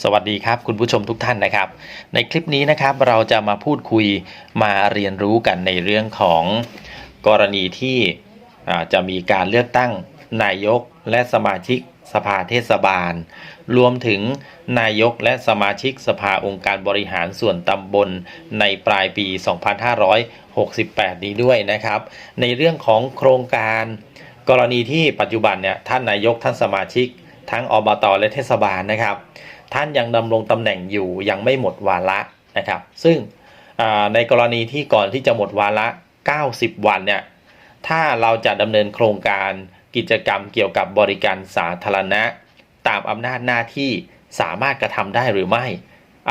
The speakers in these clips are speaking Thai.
สวัสดีครับคุณผู้ชมทุกท่านนะครับ ในคลิปนี้นะครับเราจะมาพูดคุยมาเรียนรู้กันในเรื่องของกรณีที่จะมีการเลือกตั้งนายกและสมาชิกสภาเทศบาล รวมถึงนายกและสมาชิกสภาองค์การบริหารส่วนตำบลในปลายปี 2568 นี้ด้วยนะครับ ในเรื่องของโครงการ กรณีที่ปัจจุบันเนี่ยท่านนายกท่านสมาชิก ทั้งอบตและเทศบาลนะครับ ท่านยังดำรงตำแหน่งอยู่ยังไม่หมดวาระนะครับ ซึ่งในกรณีที่ก่อนที่จะหมดวาระ 90 วันเนี่ยถ้าเราจะดำเนินโครงการกิจกรรมเกี่ยวกับบริการสาธารณะ ตามอำนาจหน้าที่สามารถกระทำได้หรือไม่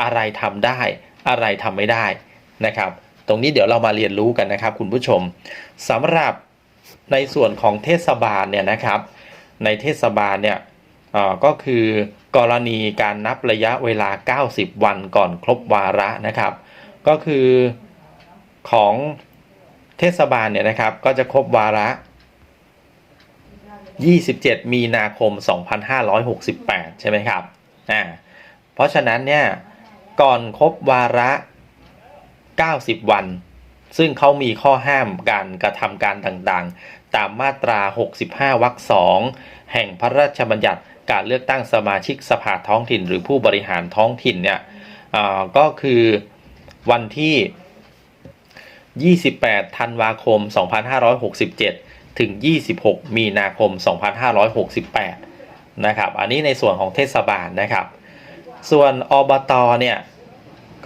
อะไรทำได้ อะไรทำไม่ได้นะครับ ตรงนี้เดี๋ยวเรามาเรียนรู้กันนะครับคุณผู้ชมสำหรับในส่วนของเทศบาลเนี่ยนะครับ ในเทศบาลเนี่ยก็คือ กรณีการนับระยะเวลา 90 วันก่อนครบวาระนะครับ ก็คือของเทศบาลเนี่ยนะครับ ก็จะครบวาระ 27 มีนาคม 2568 ใช่ไหมครับอ่าเพราะฉะนั้นเนี่ยก่อนครบวาระ 90 วัน ซึ่งเขามีข้อห้ามการกระทำการต่างๆ ตามมาตรา 65 วรรคสองแห่งพระราชบัญญัติ การเลือกตั้งสมาชิกสภาท้องถิ่น หรือผู้บริหารท้องถิ่นเนี่ยก็คือวันที่ 28 ธันวาคม 2567 ถึง 26 มีนาคม 2568 นะครับ อันนี้ในส่วนของเทศบาลนะครับ ส่วนอบตเนี่ย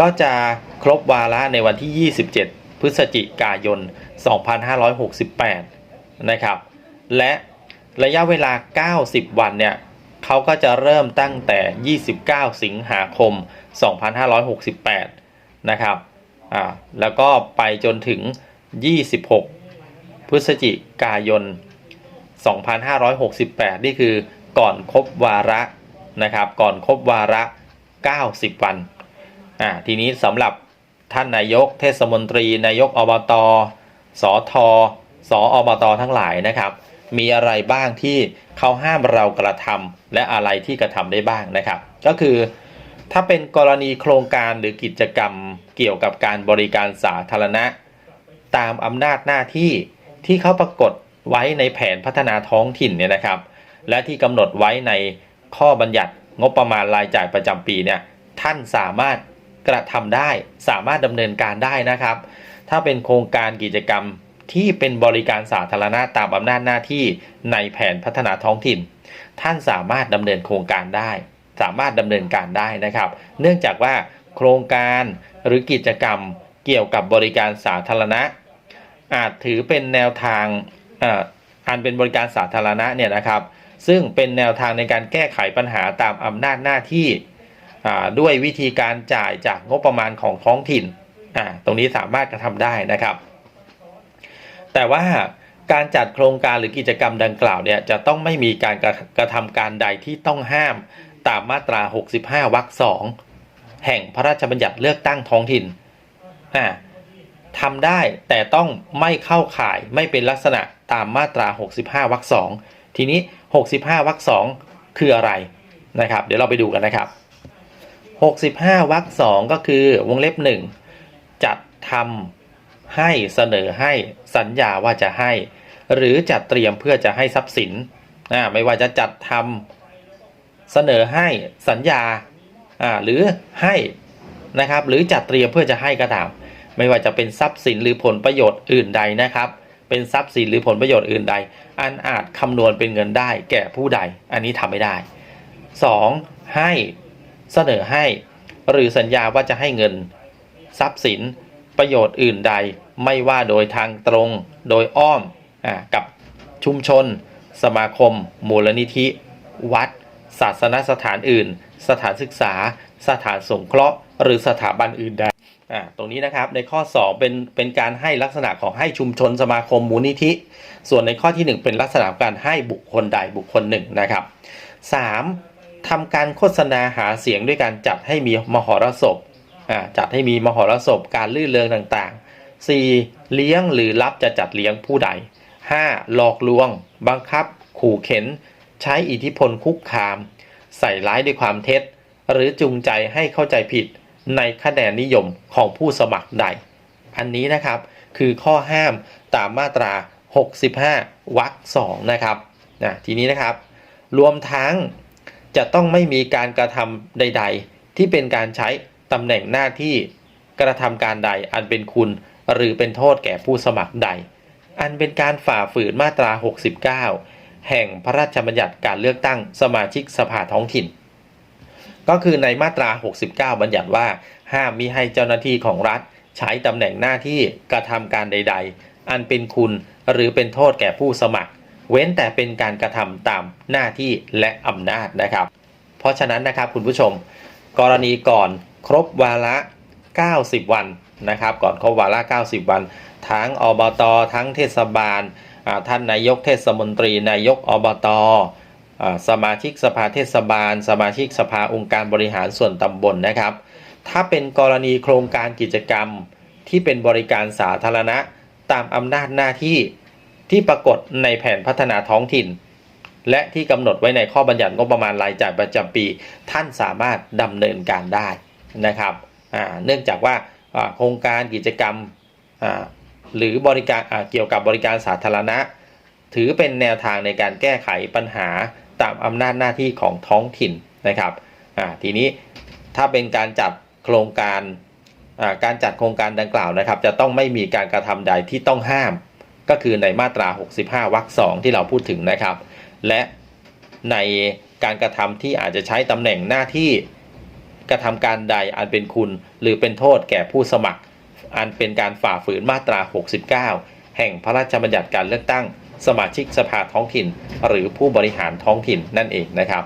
ก็จะครบวาระในวันที่ 27 พฤศจิกายน 2568 นะครับ และระยะเวลา 90 วันเนี่ย เขาก็จะเริ่มตั้งแต่ 29 สิงหาคม 2568 นะครับอ่าแล้วก็ไปจนถึง 26 พฤศจิกายน 2568 นี่คือก่อนครบวาระนะครับ ก่อนครบวาระ 90 วันอ่าทีนี้สำหรับท่านนายกเทศมนตรี นายกอบตสอทอสออบตทั้งหลายนะครับ มีอะไรบ้างที่เขาห้ามเรากระทำและอะไรที่กระทำได้บ้างนะครับ ก็คือถ้าเป็นกรณีโครงการหรือกิจกรรมเกี่ยวกับการบริการสาธารณะ ตามอำนาจหน้าที่ที่เขาปรากฏไว้ในแผนพัฒนาท้องถิ่นเนี่ยนะครับ และที่กำหนดไว้ในข้อบัญญัติงบประมาณรายจ่ายประจำปีเนี่ยท่านสามารถกระทำได้ สามารถดำเนินการได้นะครับ ถ้าเป็นโครงการกิจกรรม ที่เป็นบริการสาธารณะตามอำนาจหน้าที่ในแผนพัฒนาท้องถิ่น ท่านสามารถดำเนินโครงการได้ สามารถดำเนินการได้นะครับ เนื่องจากว่าโครงการหรือกิจกรรมเกี่ยวกับบริการสาธารณะ อาจถือเป็นแนวทางอันเป็นบริการสาธารณะเนี่ยนะครับ ซึ่งเป็นแนวทางในการแก้ไขปัญหาตามอำนาจหน้าที่ด้วยวิธีการจ่ายจากงบประมาณของท้องถิ่น ตรงนี้สามารถกระทำได้นะครับ แต่ว่าการจัดโครงการหรือกิจกรรมดังกล่าวเนี่ยจะต้องไม่มีการกระกระทำการใดที่ต้องห้ามตามมาตรา 65 วรรคสองแห่งพระราชบัญญัติเลือกตั้งท้องถิ่นอ่าทำได้แต่ต้องไม่เข้าข่ายไม่เป็นลักษณะตามมาตรา 65 วรรคสองทีนี้ 65 วรรคสองคืออะไรนะครับ เดี๋ยวเราไปดูกันนะครับ 65 วรรคสองก็คือวงเล็บ 1 จัดทำ ให้เสนอให้สัญญาว่าจะให้ หรือจัดเตรียมเพื่อจะให้ทรัพย์สินอ่าไม่ว่าจะจัดทำเสนอให้สัญญาอ่าหรือให้นะครับ หรือจัดเตรียมเพื่อจะให้ก็ตามไม่ว่าจะเป็นทรัพย์สินหรือผลประโยชน์อื่นใดนะครับ เป็นทรัพย์สินหรือผลประโยชน์อื่นใด อันอาจคำนวณเป็นเงินได้แก่ผู้ใด อันนี้ทำไม่ได้ 2. ให้เสนอให้ หรือสัญญาว่าจะให้เงิน ทรัพย์สินประโยชน์อื่นใด ไม่ว่าโดยทางตรงโดยอ้อมอกับชุมชน สมาคม มูลนิธิ วัด ศาสนสถานอื่น สถานศึกษา สถานสงเคราะห์ หรือสถาบันอื่นใดตรงนี้นะครับในข้อ 2 เป็นเป็นการให้ลักษณะของให้ชุมชนสมาคมมูลนิธิ ส่วนในข้อทีหนึ่1 เป็นลักษณะการให้บุคคลใดบุคคลหนึ่งนะครับ 3. ทำการโฆษณาหาเสียงด้วยการจัดให้มีมหรสพจัดให้มีมหรสพการลื่นเริงต่างๆ 4. เลี้ยงหรือรับจะจัดเลี้ยงผู้ใด 5. หลอกลวง บังคับ ขู่เข็น ใช้อิทธิพลคุกคาม ใส่ร้ายด้วยความเท็จ หรือจูงใจให้เข้าใจผิดในคะแนนนิยมของผู้สมัครใด อันนี้นะครับคือข้อห้ามตามมาตรา 65วรรค2นะครับนะทีนี้นะครับ รวมทั้งจะต้องไม่มีการกระทำใด ๆ ที่เป็นการใช้ตำแหน่งหน้าที่กระทำการใดอันเป็นคุณ หรือเป็นโทษแก่ผู้สมัครใด อันเป็นการฝ่าฝืนมาตรา 69 แห่งพระราชบัญญัติการเลือกตั้งสมาชิกสภาท้องถิ่น ก็คือในมาตรา 69 บัญญัติว่า ห้ามมิให้เจ้าหน้าที่ของรัฐ ใช้ตำแหน่งหน้าที่กระทำการใด ๆ อันเป็นคุณหรือเป็นโทษแก่ผู้สมัคร เว้นแต่เป็นการกระทำตามหน้าที่และอำนาจนะครับ เพราะฉะนั้นนะครับคุณผู้ชม กรณีก่อนครบวาระ 90 วัน นะครับ ก่อนครบวาระ 90 วัน ทั้งอบต ทั้งเทศบาล ท่านนายกเทศมนตรี นายกอบตอสมาชิกสภาเทศบาล สมาชิกสภาองค์การบริหารส่วนตำบลนะครับ ถ้าเป็นกรณีโครงการกิจกรรมที่เป็นบริการสาธารณะตามอำนาจหน้าที่ที่ปรากฏในแผนพัฒนาท้องถิ่น และที่กำหนดไว้ในข้อบัญญัติงบประมาณรายจ่ายประจำปี ท่านสามารถดำเนินการได้นะครับเนื่องจากว่า โครงการกิจกรรมหรือบริการเกี่ยวกับบริการสาธารณะ ถือเป็นแนวทางในการแก้ไขปัญหาตามอำนาจหน้าที่ของท้องถิ่นนะครับทีนี้ถ้าเป็นการจัดโครงการการจัดโครงการดังกล่าวนะครับ จะต้องไม่มีการกระทำใดที่ต้องห้าม ก็คือในมาตรา 65วรรคสองที่เราพูดถึงนะครับ และในการกระทำที่อาจจะใช้ตำแหน่งหน้าที่ กระทำการใดอันเป็นคุณ หรือเป็นโทษแก่ผู้สมัคร อันเป็นการฝ่าฝืนมาตรา 69 แห่งพระราชบัญญัติการเลือกตั้ง สมาชิกสภาท้องถิ่น หรือผู้บริหารท้องถิ่นนั่นเองนะครับ